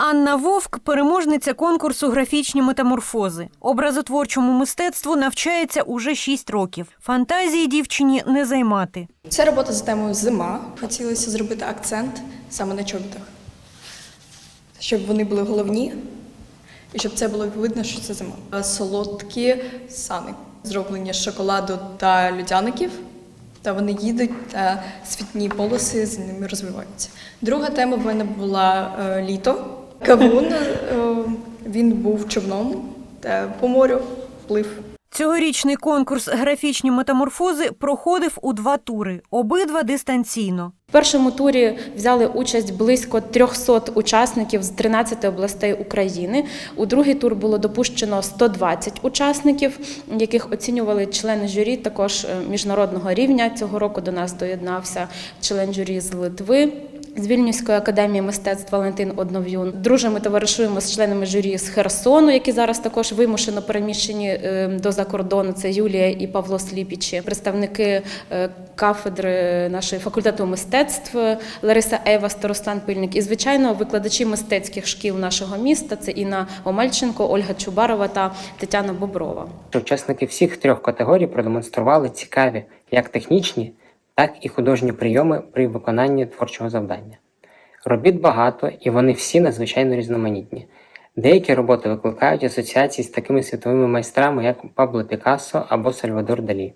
Анна Вовк переможниця конкурсу графічні метаморфози. Образотворчому мистецтву навчається уже 6 років. Фантазії дівчині не займати. Це робота за темою зима. Хотілося зробити акцент саме на чобітах, щоб вони були головні, і щоб це було видно, що це зима. Солодкі сани, зроблені шоколаду та людяників. Та вони їдуть, та світні полоси з ними розвиваються. Друга тема в мене була е, літо. Кавун е, він був човном та по морю плив. Цьогорічний конкурс графічні метаморфози проходив у два тури, обидва дистанційно. В першому турі взяли участь близько 300 учасників з 13 областей України. У другий тур було допущено 120 учасників, яких оцінювали члени журі також е, міжнародного рівня. Цього року до нас доєднався член журі з Литви. З Вільнюської академії мистецтв Валентин Однов'юн. Друже, ми товаришуємо з членами журі з Херсону, які зараз також вимушено переміщені е, до закордону. Це Юлія і Павло Сліпічі, представники е, кафедри нашої факультету мистецтв Лариса Ева, Старостан Пильник. І, звичайно, викладачі мистецьких шкіл нашого міста це Інна Омельченко, Ольга Чубарова та Тетяна Боброва. Учасники всіх трьох категорій продемонстрували цікаві як технічні, так і художні прийоми при виконанні творчого завдання. Робіт багато, і вони всі надзвичайно різноманітні. Деякі роботи викликають асоціації з такими світовими майстрами, як Пабло Пікассо або Сальвадор Далі.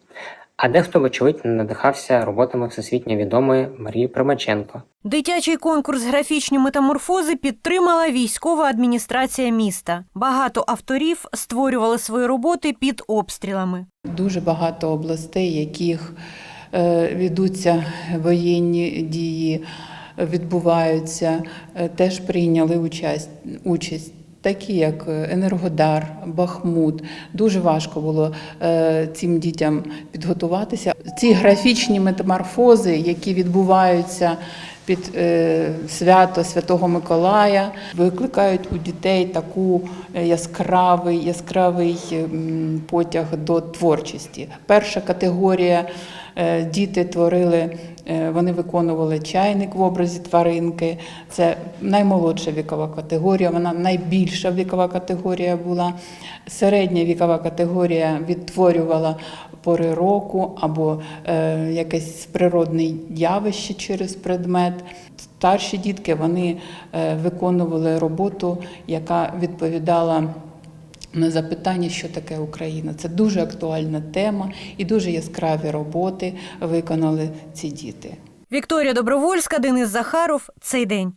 А дехто, вочевидь, надихався роботами всесвітньо відомої Марії Примаченко. Дитячий конкурс графічні метаморфози підтримала військова адміністрація міста. Багато авторів створювали свої роботи під обстрілами. Дуже багато областей, яких ведуться воєнні дії, відбуваються, е, теж прийняли участь, участь. Такі як Енергодар, Бахмут. Дуже важко було е, цим дітям підготуватися. Ці графічні метаморфози, які відбуваються під е, свято Святого Миколая, викликають у дітей таку е, яскравий, яскравий потяг до творчості. Перша категорія е, діти творили, е, вони виконували чайник в образі тваринки. Це наймолодша вікова категорія, вона найбільша вікова категорія була. Середня вікова категорія відтворювала пори року або е, якесь природне явище через предмет. Старші дітки вони е, виконували роботу, яка відповідала на запитання, що таке Україна. Це дуже актуальна тема і дуже яскраві роботи виконали ці діти. Вікторія Добровольська, Денис Захаров. Цей день.